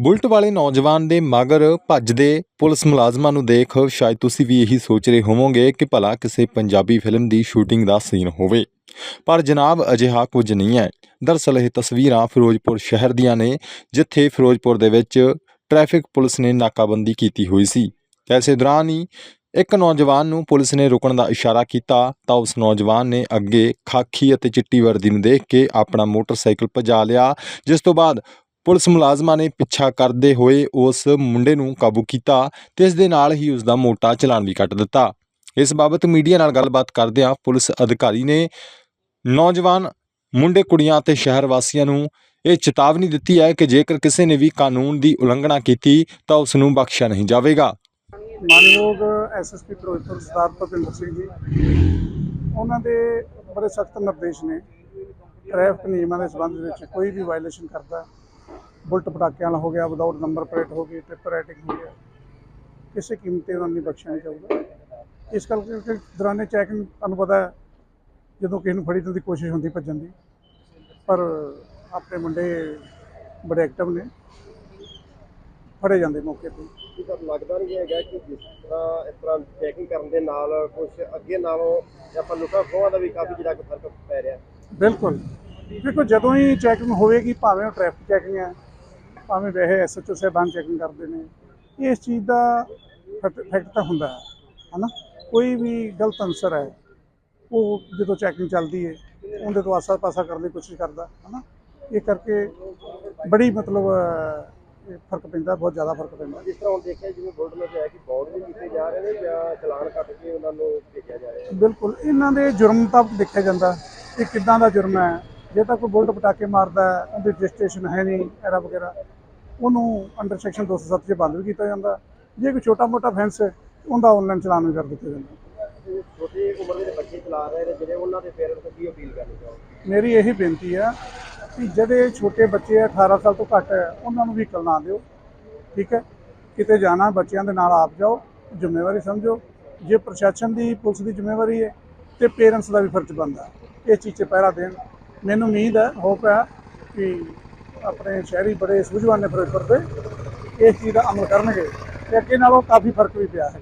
Bullet ਵਾਲੇ ਨੌਜਵਾਨ ਦੇ ਮਗਰ ਭੱਜਦੇ ਪੁਲਿਸ ਮੁਲਾਜ਼ਮਾਂ ਨੂੰ ਦੇਖ ਸ਼ਾਇਦ ਤੁਸੀਂ ਵੀ ਇਹੀ ਸੋਚ ਰਹੇ ਹੋਵੋਗੇ ਕਿ ਭਲਾ ਕਿਸੇ ਪੰਜਾਬੀ ਫਿਲਮ ਦੀ ਸ਼ੂਟਿੰਗ ਦਾ ਸੀਨ ਹੋਵੇ। ਪਰ ਜਨਾਬ, ਅਜਿਹਾ ਕੁਝ ਨਹੀਂ ਹੈ। ਦਰਸਲ ਇਹ ਤਸਵੀਰਾਂ ਫਿਰੋਜ਼ਪੁਰ ਸ਼ਹਿਰ ਦੀਆਂ ਨੇ, ਜਿੱਥੇ ਫਿਰੋਜ਼ਪੁਰ ਦੇ ਵਿੱਚ ਟ੍ਰੈਫਿਕ ਪੁਲਿਸ ਨੇ ਨਾਕਾਬੰਦੀ ਕੀਤੀ ਹੋਈ ਸੀ। ਐਸੇ ਦੌਰਾਨ ਹੀ ਇੱਕ ਨੌਜਵਾਨ ਨੂੰ ਪੁਲਿਸ ਨੇ ਰੁਕਣ ਦਾ ਇਸ਼ਾਰਾ ਕੀਤਾ, ਤਾਂ ਉਸ ਨੌਜਵਾਨ ਨੇ ਅੱਗੇ ਖਾਕੀ ਅਤੇ ਚਿੱਟੀ ਵਰਦੀ ਨੂੰ ਦੇਖ ਕੇ ਆਪਣਾ ਮੋਟਰਸਾਈਕਲ ਭਜਾ ਲਿਆ, ਜਿਸ ਤੋਂ ਬਾਅਦ ਪੁਲਿਸ ਮੁਲਾਜ਼ਮਾਂ ਨੇ ਪਿੱਛਾ ਕਰਦੇ ਹੋਏ ਉਸ ਮੁੰਡੇ ਨੂੰ ਕਾਬੂ ਕੀਤਾ ਤੇ ਇਸ ਦੇ ਨਾਲ ਹੀ ਉਸ ਦਾ ਮੋਟਾ ਚਲਾਨ ਵੀ ਕੱਟ ਦਿੱਤਾ। ਇਸ ਬਾਬਤ ਮੀਡੀਆ ਨਾਲ ਗੱਲਬਾਤ ਕਰਦਿਆਂ ਪੁਲਿਸ ਅਧਿਕਾਰੀ ਨੇ ਨੌਜਵਾਨ ਮੁੰਡੇ, ਕੁੜੀਆਂ ਤੇ ਸ਼ਹਿਰ ਵਾਸੀਆਂ ਨੂੰ ਇਹ ਚੇਤਾਵਨੀ ਦਿੱਤੀ ਹੈ ਕਿ ਜੇਕਰ ਕਿਸੇ ਨੇ ਵੀ ਕਾਨੂੰਨ ਦੀ ਉਲੰਘਣਾ ਕੀਤੀ, ਤਾਂ ਉਸ ਨੂੰ ਬਖਸ਼ਿਆ ਨਹੀਂ ਜਾਵੇਗਾ। ਮਾਨਯੋਗ ਐਸਐਸਪੀ ਫਿਰੋਜ਼ਪੁਰ ਸਰਦਾਰ ਭੁਪਿੰਦਰ ਸਿੰਘ ਜੀ ਉਹਨਾਂ ਦੇ ਬੜੇ ਸਖਤ ਨਿਰਦੇਸ਼ ਨੇ ਟ੍ਰੈਫਿਕ ਨਿਯਮਾਂ ਦੇ ਸੰਬੰਧ ਵਿੱਚ ਕੋਈ ਵੀ ਵਾਇਲੇਸ਼ਨ ਕਰਦਾ ਬੁਲਟ ਪਟਾਕਿਆਂ ਵਾਲਾ ਹੋ ਗਿਆ ਵਿਦਆਊਟ ਨੰਬਰ ਪਲੇਟ ਹੋ ਗਈ ਟ੍ਰਿਪ ਰਾਈਟਿੰਗ ਹੋ ਗਿਆ ਕਿਸੇ ਕੀਮਤ ਤੇ ਉਹਨਾਂ ਨੂੰ ਬਖਸ਼ਿਆ ਨਹੀਂ ਜਾਊਗਾ। ਇਸ ਕਰਕੇ ਦੌਰਾਨੇ ਚੈਕਿੰਗ ਤੁਹਾਨੂੰ ਪਤਾ ਹੈ, ਜਦੋਂ ਕਿਸੇ ਨੂੰ ਫੜੀ ਤਾਂ ਦੀ ਕੋਸ਼ਿਸ਼ ਹੁੰਦੀ ਭੱਜਣ ਦੀ ਪਰ ਆਪਣੇ ਮੁੰਡੇ ਬੜੇ ਐਕਟਿਵ ਨੇ ਫੜੇ ਜਾਂਦੇ ਮੌਕੇ ਤੇ। ਕੀ ਤੁਹਾਨੂੰ ਲੱਗਦਾ ਨਹੀਂ ਹੈਗਾ ਕਿ ਜਿਸ ਤਰ੍ਹਾਂ, ਇਸ ਤਰ੍ਹਾਂ ਚੈਕਿੰਗ ਕਰਨ ਦੇ ਨਾਲ ਕੁਝ ਅੱਗੇ ਨਾਲੋਂ ਆਪਾਂ ਲੁੱਟਾਂ ਖੋਹਾਂ ਦਾ ਵੀ ਕਾਫੀ ਜਿਹੜਾ ਫ਼ਰਕ ਪੈ ਰਿਹਾ। ਬਿਲਕੁਲ। ਦੇਖੋ, ਜਦੋਂ ਹੀ ਚੈਕਿੰਗ ਹੋਵੇਗੀ, ਭਾਵੇਂ ਉਹ ਟ੍ਰੈਫਿਕ ਚੈਕਿੰਗ ਹੈ, ਭਾਵੇਂ ਵੈਸੇ ਐਸਐਚਓ ਸਾਹਿਬਾਨ ਚੈਕਿੰਗ ਕਰਦੇ ਨੇ, ਇਸ ਚੀਜ਼ ਦਾ ਫੈਕਟ ਤਾਂ ਹੁੰਦਾ ਹੈ, ਹਨਾ? ਕੋਈ ਵੀ ਗਲਤ ਅਨਸਰ ਹੈ, ਉਹ ਜਦੋਂ ਚੈਕਿੰਗ ਚੱਲਦੀ ਹੈ, ਉਹਦੇ ਤੋਂ ਆਸਾ ਪਾਸਾ ਕਰਨ ਦੀ ਕੋਸ਼ਿਸ਼ ਕਰਦਾ, ਹਨਾ? ਇਹ ਕਰਕੇ ਬੜੀ ਮਤਲਬ ਫ਼ਰਕ ਪੈਂਦਾ ਬਹੁਤ ਜ਼ਿਆਦਾ ਫ਼ਰਕ ਪੈਂਦਾ। ਜਿਸ ਤਰ੍ਹਾਂ ਹੁਣ ਦੇਖਿਆ ਜਿਵੇਂ ਬੁਲਟ ਵਿੱਚ ਹੈ ਕਿ ਬੌਂਡ ਵੀ ਕੀਤੇ ਜਾ ਰਹੇ ਨੇ ਜਾਂ ਚਲਾਨ ਕੱਟ ਕੇ ਉਹਨਾਂ ਨੂੰ ਭੇਜਿਆ ਜਾ ਰਿਹਾ ਹੈ? ਬਿਲਕੁਲ ਇਹਨਾਂ ਦੇ ਜੁਰਮ ਤਾਂ ਦੇਖਿਆ ਜਾਂਦਾ। ਕਿ ਕਿੱਦਾਂ ਦਾ ਜੁਰਮ ਹੈ? ਜੇ ਤਾਂ ਕੋਈ ਬੁਲਟ ਪਟਾਕੇ ਮਾਰਦਾ ਹੈ ਉਹਦੀ ਰਜਿਸਟ੍ਰੇਸ਼ਨ ਹੈ ਨਹੀਂ ਐਰਾ ਵਗੈਰਾ ਉਹਨੂੰ ਅੰਡਰ ਸੈਕਸ਼ਨ 207 'ਚ ਬੰਦ ਵੀ ਕੀਤਾ ਜਾਂਦਾ। ਜੇ ਕੋਈ ਛੋਟਾ ਮੋਟਾ ਫੈਂਸ ਹੈ ਉਹਦਾ ਆਨਲਾਈਨ ਚਲਾਨ ਵੀ ਕਰ ਦਿੱਤਾ ਜਾਂਦਾ। ਛੋਟੀ ਉਮਰ ਦੇ ਬੱਚੇ ਚਲਾ ਰਹੇ ਨੇ ਜਿਹੜੇ ਉਹਨਾਂ ਦੇ ਪੇਰੈਂਟਸ ਕੀ ਅਪੀਲ ਕਰਨੀ ਚਾਹੋਗੇ ਮੇਰੀ ਇਹੀ ਬੇਨਤੀ ਹੈ ਕਿ ਜਿਹੜੇ ਛੋਟੇ ਬੱਚੇ ਆ 18 ਸਾਲ ਤੋਂ ਘੱਟ ਹੈ, ਉਹਨਾਂ ਨੂੰ ਵਹੀਕਲ ਨਾ ਦਿਓ, ਠੀਕ ਹੈ? ਕਿਤੇ ਜਾਣਾ ਬੱਚਿਆਂ ਦੇ ਨਾਲ ਆਪ ਜਾਓ, ਜ਼ਿੰਮੇਵਾਰੀ ਸਮਝੋ। ਜੇ ਪ੍ਰਸ਼ਾਸਨ ਦੀ, ਪੁਲਿਸ ਦੀ ਜ਼ਿੰਮੇਵਾਰੀ ਹੈ, ਤੇ ਪੇਰੈਂਟਸ ਦਾ ਵੀ ਫਰਜ਼ ਬਣਦਾ ਹੈ। ਇਸ ਚੀਜ਼ 'ਤੇ ਪਹਿਰਾ ਦੇਣ। ਮੈਨੂੰ ਉਮੀਦ ਹੈ, ਹੋਪ ਹੈ ਕਿ ਆਪਣੇ ਸ਼ਹਿਰੀ ਬੜੇ ਸੂਝਵਾਨ ਨੇ ਫਿਰੋਜ਼ਪੁਰ ਦੇ, ਇਸ ਚੀਜ਼ ਦਾ ਅਮਲ ਕਰਨਗੇ। ਤੇ ਅੱਗੇ ਨਾਲੋਂ ਕਾਫੀ ਫ਼ਰਕ ਵੀ ਪਿਆ ਹੈ